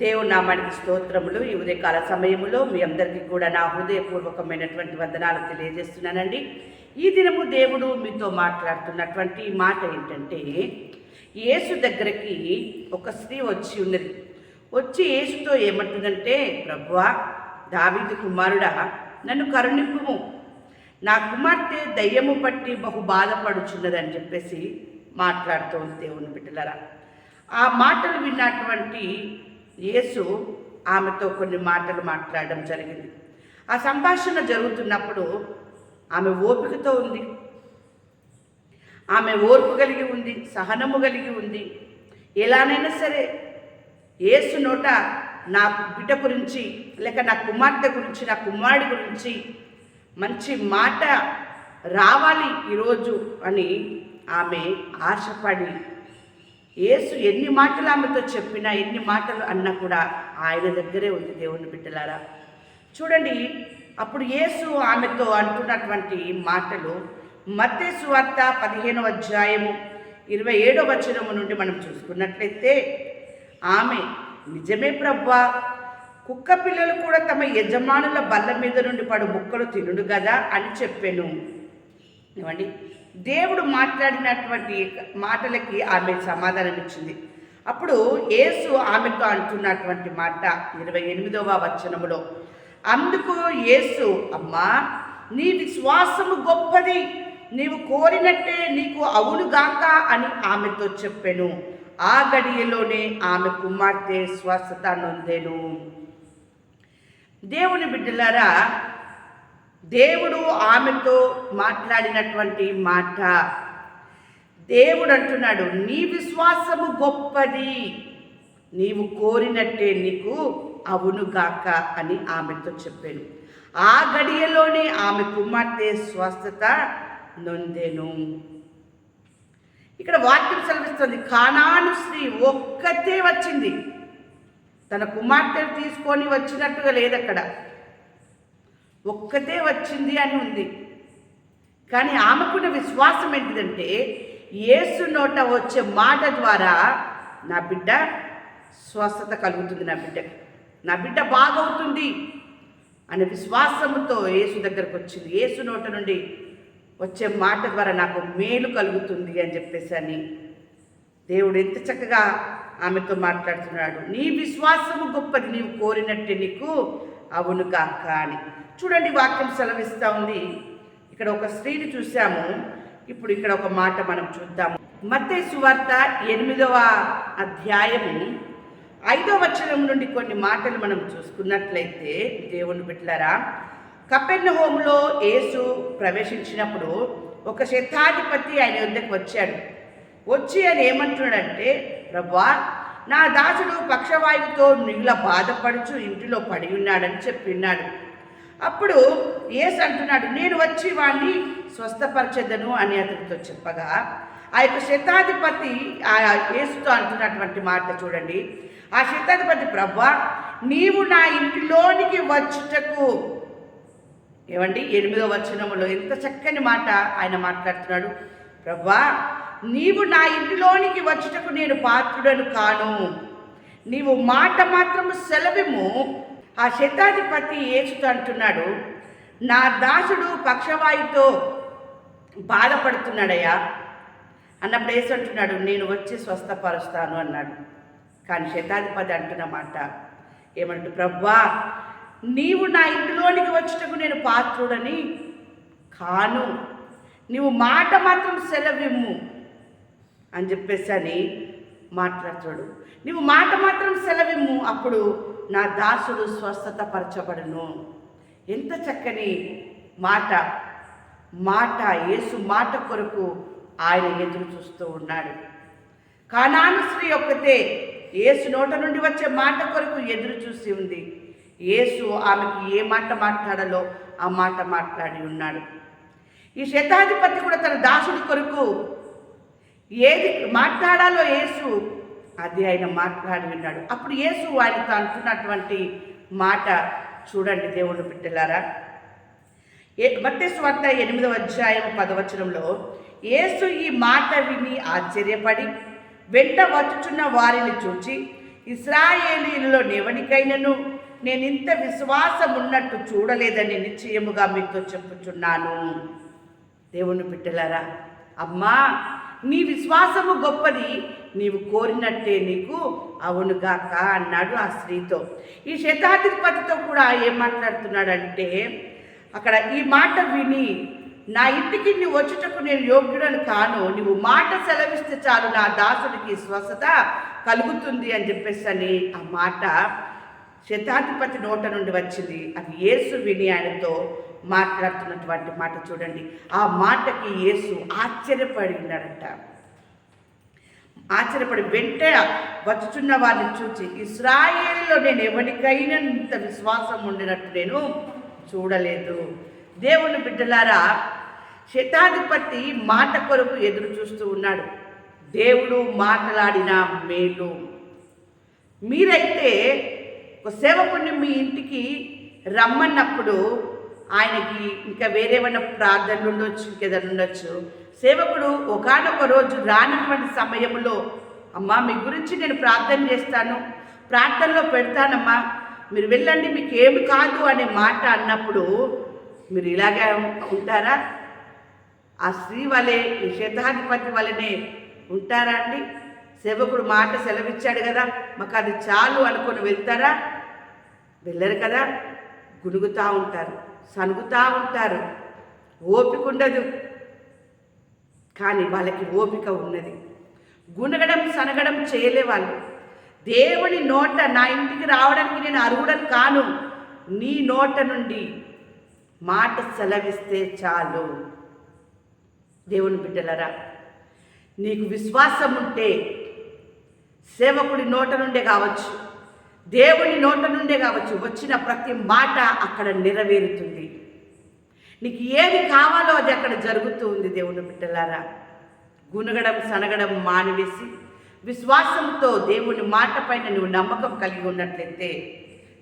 దేవుని నామానికి స్తోత్రములు. ఈ ఉదయకాల సమయములో మీ అందరికీ కూడా నా హృదయపూర్వకమైనటువంటి వందనాలు తెలియజేస్తున్నానండి. ఈ దినము దేవుడు మీతో మాట్లాడుతున్నటువంటి మాట ఏంటంటే యేసు దగ్గరికి ఒక స్త్రీ వచ్చి ఉన్నది. వచ్చి యేసుతో ఏమంటుందంటే ప్రభువా దావీదు కుమారుడా నన్ను కరుణింపుము. నా కుమార్తె దయ్యము పట్టి బహు బాధపడుచున్నదని చెప్పేసి మాట్లాడుతూ ఉంది దేవుని బిడ్డలరా. ఆ మాటలు విన్నటువంటి యేసు ఆమెతో కొన్ని మాటలు మాట్లాడడం జరిగింది. ఆ సంభాషణ జరుగుతున్నప్పుడు ఆమె ఓపికతో ఉంది. ఆమె ఓర్పు కలిగి ఉంది సహనము కలిగి ఉంది. ఎలానైనా సరే యేసు నోట నా బిడ్డ గురించి లేక నా కుమార్తె గురించి నా కుమారుడి గురించి మంచి మాట రావాలి ఈరోజు అని ఆమె ఆశపడి యేసు ఎన్ని మాటలు ఆమెతో చెప్పినా ఎన్ని మాటలు అన్నా కూడా ఆయన దగ్గరే ఉంది దేవుని బిడ్డలారా. చూడండి అప్పుడు యేసు ఆమెతో అంటున్నటువంటి మాటలు మత్తేసు సువార్త పదిహేనవ అధ్యాయము ఇరవై ఏడవ వచనము నుండి మనం చూసుకున్నట్లయితే ఆమె నిజమే ప్రవ్వా కుక్క పిల్లలు కూడా తమ యజమానుల బల్ల మీద నుండి పడు ముక్కలు తినుడు కదా అని చెప్పాను. ఏమండి? దేవుడు మాట్లాడినటువంటి మాటలకి ఆమె సమాధానం ఇచ్చింది అప్పుడు యేసు ఆమెతో అంటున్నటువంటి మాట ఇరవై ఎనిమిదవ వచనములో అందుకు యేసు అమ్మా నీ విశ్వాసము గొప్పది నీవు కోరినట్టే నీకు అవునుగాక అని ఆమెతో చెప్పాను. ఆ గడియలోనే ఆమె కుమార్తె స్వస్థత నొందేను దేవుని బిడ్డలారా దేవుడు ఆమెతో మాట్లాడినటువంటి మాట. దేవుడు అంటున్నాడు నీ విశ్వాసము గొప్పది. నీవు కోరినట్టే నీకు అవునుగాక అని ఆమెతో చెప్పాను ఆ గడియలోనే ఆమె కుమార్తె స్వస్థత నొందెను. ఇక్కడ వాక్యం సెలవిస్తుంది కానాను స్త్రీ ఒక్కతే వచ్చింది. తన కుమార్తెను తీసుకొని వచ్చినట్టుగా లేదక్కడ. ఒక్కతే వచ్చింది అని ఉంది. కానీ ఆమెకున్న విశ్వాసం ఏంటిదంటే ఏసు నోట వచ్చే మాట ద్వారా నా బిడ్డ స్వస్థత కలుగుతుంది నా బిడ్డకి నా బిడ్డ బాగవుతుంది అనే విశ్వాసంతో యేసు దగ్గరకు వచ్చింది. యేసు నోట నుండి వచ్చే మాట ద్వారా నాకు మేలు కలుగుతుంది అని చెప్పేసి అని దేవుడు ఎంత చక్కగా ఆమెతో మాట్లాడుతున్నాడు. నీ విశ్వాసము గొప్పది నీవు కోరినట్టే నీకు అవును కాక అని. చూడండి వాక్యం సెలవిస్తూ ఉంది. ఇక్కడ ఒక స్త్రీని చూసాము ఇప్పుడు ఇక్కడ ఒక మాట మనం చూద్దాము. మత్తే సువార్త ఎనిమిదవ అధ్యాయము. ఐదవ వచనం నుండి కొన్ని మాటలు మనం చూసుకున్నట్లయితే దేవుని బిడ్డలారా కపెన్న హోములో యేసు ప్రవేశించినప్పుడు ఒక శతాధిపతి ఆయన వద్దకు వచ్చాడు. వచ్చి ఆయన ఏమంటున్నాడంటే ప్రభా నా దాసుడు పక్షవాయువుతో నిగుల బాధపడుచు ఇంటిలో పడి ఉన్నాడని చెప్పిన్నాడు అప్పుడు ఏసు అంటున్నాడు నేను వచ్చి వాణ్ణి స్వస్థపరచెదను అని అతనితో చెప్పగా ఆ యొక్క శతాధిపతి ఆ యేసుతో అంటున్నటువంటి మాట చూడండి. ఆ శతాధిపతి ప్రభా నీవు నా ఇంటిలోనికి వచ్చుటకు ఏమండి? ఎనిమిదో వచనములో ఎంత చక్కని మాట ఆయన మాట్లాడుతున్నాడు. ప్రభా నీవు నా ఇంటిలోనికి వచ్చుటకు నేను పాత్రుడను కాను. నీవు మాట మాత్రము సెలవిము ఆ శతాధిపతి ఏచుతో అంటున్నాడు నా దాసుడు పక్షవాయుతో బాధపడుతున్నాడయ్యా. అన్నప్పుడు ఏసు అంటున్నాడు నేను వచ్చి స్వస్థపరుస్తాను అన్నాడు. కానీ శతాధిపతి అంటున్న మాట ఏమంటు ప్రభా నీవు నా ఇంటిలోనికి వచ్చుటకు నేను పాత్రుడని కాను. నీవు మాట మాత్రం సెలవిమ్ము అని చెప్పేసి అని మాట్లాడతాడు నీవు మాట మాత్రం సెలవిమ్ము అప్పుడు నా దాసుడు స్వస్థత పరచబడును ఎంత చక్కని మాట. మాట యేసు మాట కొరకు ఆయన ఎదురు చూస్తూ ఉన్నాడు. కానాను స్త్రీ ఒక్కతే యేసు నోట నుండి వచ్చే మాట కొరకు ఎదురు చూసి ఉంది. యేసు ఆమెకి ఏ మాట మాట్లాడాలో ఆ మాట మాట్లాడి ఉన్నాడు. ఈ శతాధిపతి కూడా తన దాసుడి కొరకు ఏది మాట్లాడాలో యేసు అది ఆయన మాట్లాడి ఉన్నాడు అప్పుడు యేసు ఆయనతో అంటున్నటువంటి మాట చూడండి దేవుడు బిడ్డలారా. ఏ మత్తయి ఎనిమిదవ అధ్యాయం పదవచనంలో యేసు ఈ మాట విని ఆశ్చర్యపడి వెంట వచ్చుచున్న వారిని చూచి ఇస్రాయేలీలలో ఎవరికైనాను నేను ఇంత విశ్వాసం ఉన్నట్టు చూడలేదని నిశ్చయముగా మీతో చెప్పుచున్నాను. దేవుని బిడ్డలారా అమ్మా నీ విశ్వాసము గొప్పది నీవు కోరినట్టే నీకు అవునుగాక అన్నాడు ఆ స్త్రీతో. ఈ శతాధిపతితో కూడా ఏం మాట్లాడుతున్నాడంటే అక్కడ ఈ మాట విని నా ఇంటికి నువ్వు వచ్చుటకు నేను యోగ్యుడను కాను నువ్వు మాట సెలవిస్తే చాలు నా దాసుడికి స్వస్థత కలుగుతుంది అని చెప్పేసి అని ఆ మాట శతాధిపతి నోట నుండి వచ్చింది. అది యేసు విని ఆయనతో మాట్లాడుతున్నటువంటి మాట చూడండి. ఆ మాటకి యేసు ఆశ్చర్యపడినాడట ఆశ్చర్యపడి వెంట వచ్చుచున్న వారిని చూచి ఇస్రాయేల్లో నేను ఎవరికైనా ఇంత విశ్వాసం ఉండినట్టు నేను చూడలేదు. దేవుని బిడ్డలారా శతాధిపతి మాట కొరకు ఎదురు చూస్తూ ఉన్నాడు. దేవుడు మాట్లాడిన మేలు. మీరైతే ఒక సేవకుని మీ ఇంటికి రమ్మన్నప్పుడు ఆయనకి ఇంకా వేరేమైనా ప్రార్థనలు ఉండొచ్చు ఇంకేదైనా ఉండొచ్చు. సేవకుడు ఒకనొక రోజు రానటువంటి సమయంలో అమ్మా మీ గురించి నేను ప్రార్థన చేస్తాను ప్రార్థనలో పెడతానమ్మా మీరు వెళ్ళండి మీకు ఏమి కాదు అనే మాట అన్నప్పుడు మీరు ఇలాగే ఉంటారా? ఆ స్త్రీ వలె ఈ శతాధిపతి వలనే ఉంటారా అండి? సేవకుడు మాట సెలవిచ్చాడు కదా మాకు అది చాలు అనుకొని వెళ్తారా? వెళ్ళరు కదా గునుగుతూ ఉంటారు సనుగుతూ ఉంటారు ఓపిక ఉండదు కానీ వాళ్ళకి ఓపిక ఉన్నది. గుణగడం సనగడం చేయలే వాళ్ళు దేవుని నోట నా ఇంటికి రావడానికి నేను అర్హుడని కాను. నీ నోట నుండి మాట సెలవిస్తే చాలు. దేవుని బిడ్డలరా నీకు విశ్వాసం ఉంటే సేవకుడి నోట నుండే కావచ్చు దేవుని నోట నుండే కావచ్చు. వచ్చిన ప్రతి మాట అక్కడ నెరవేరుతుంది. నీకు ఏది కావాలో అది అక్కడ జరుగుతూ ఉంది దేవుని బిడ్డలారా. గునగడం సనగడం మానివేసి విశ్వాసంతో దేవుని మాట పైన నువ్వు నమ్మకం కలిగి ఉన్నట్లయితే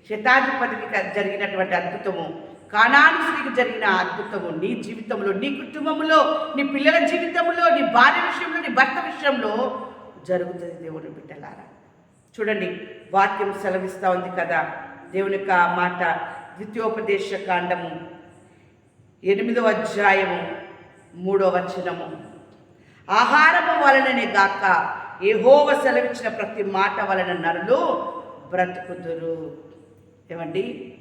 శతాధిపతికి జరిగినటువంటి అద్భుతము కానాని స్త్రీకి జరిగిన అద్భుతము నీ జీవితంలో నీ కుటుంబంలో నీ పిల్లల జీవితంలో నీ భార్య విషయంలో నీ భర్త విషయంలో జరుగుతుంది దేవుని బిడ్డలారా. చూడండి వాక్యం సెలవిస్తూ ఉంది కదా దేవుని యొక్క మాట ద్వితీయోపదేశ కాండము ఎనిమిదవ అధ్యాయము మూడవ వచనము. ఆహారము వలననే గాక ఏహోవ సెలవిచ్చిన ప్రతి మాట వలన నరులు బ్రతుకుదురు. ఏమండి?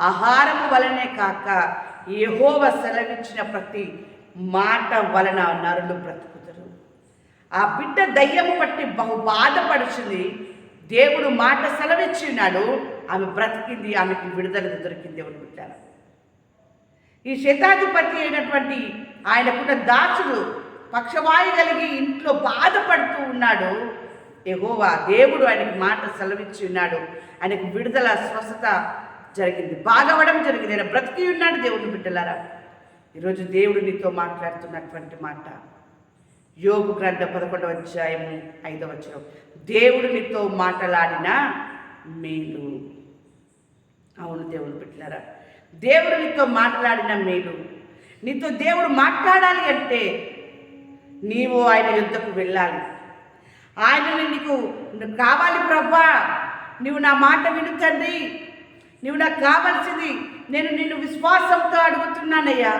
ఆహారము వలనే కాక ఏహోవ సెలవిచ్చిన ప్రతి మాట వలన నరులు బ్రతుకుదురు. ఆ బిడ్డ దయ్యము పట్టి బహు బాధపడుచుంది. దేవుడు మాట సెలవిచ్చి ఉన్నాడు ఆమె బ్రతికింది ఆమెకి విడుదల దొరికింది దేవుడు బిడ్డారు ఈ శతాధిపతి అయినటువంటి ఆయనకున్న దాసుడు పక్షవాయు కలిగి ఇంట్లో బాధపడుతూ ఉన్నాడు. ఎగోవా దేవుడు ఆయనకి మాట సెలవిచ్చి ఉన్నాడు. ఆయనకు విడుదల స్వస్థత జరిగింది. బాగవడం జరిగింది. ఆయన బ్రతికి ఉన్నాడు దేవుడిని బిడ్డలారా. ఈరోజు దేవుడు నీతో మాట్లాడుతున్నటువంటి మాట. యోగు గ్రంథ పదకొండవ అధ్యాయము ఐదవ వచనం. దేవుడు నీతో మాట్లాడిన మేలు. అవును దేవుని బిడ్డలారా. దేవుడు నీతో మాట్లాడిన మేలు. నీతో దేవుడు మాట్లాడాలి అంటే నీవు ఆయన యుద్ధకు వెళ్ళాలి. ఆయనని నీకు కావాలి ప్రభా. నువ్వు నా మాట విను తండ్రి. నువ్వు నాకు కావాల్సింది నేను నిన్ను విశ్వాసంతో అడుగుతున్నానయ్యా.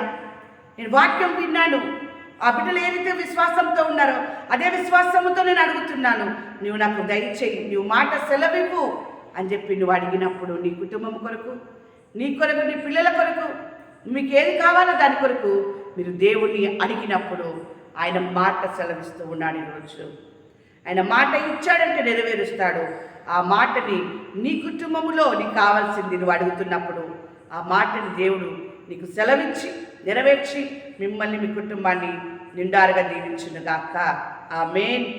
నేను వాక్యం విన్నాను. ఆ బిడ్డలు ఏదైతే విశ్వాసంతో ఉన్నారో అదే విశ్వాసంతో నేను అడుగుతున్నాను. నువ్వు నాకు దయచేయి నువ్వు మాట సెలవివ్వు అని చెప్పి నువ్వు అడిగినప్పుడు నీ కుటుంబం కొరకు నీ కొరకు నీ పిల్లల కొరకు మీకు ఏది కావాలో దాని కొరకు మీరు దేవుణ్ణి అడిగినప్పుడు ఆయన మాట సెలవిస్తూ ఉన్నాడు ఈరోజు. ఆయన మాట ఇచ్చాడంటే నెరవేరుస్తాడు. ఆ మాటని నీ కుటుంబంలో నీకు కావాల్సింది నువ్వు అడుగుతున్నప్పుడు ఆ మాటని దేవుడు నీకు సెలవిచ్చి నెరవేర్చి మిమ్మల్ని మీ కుటుంబాన్ని నిండారుగా దీవించునుగాక. ఆ మెయిన్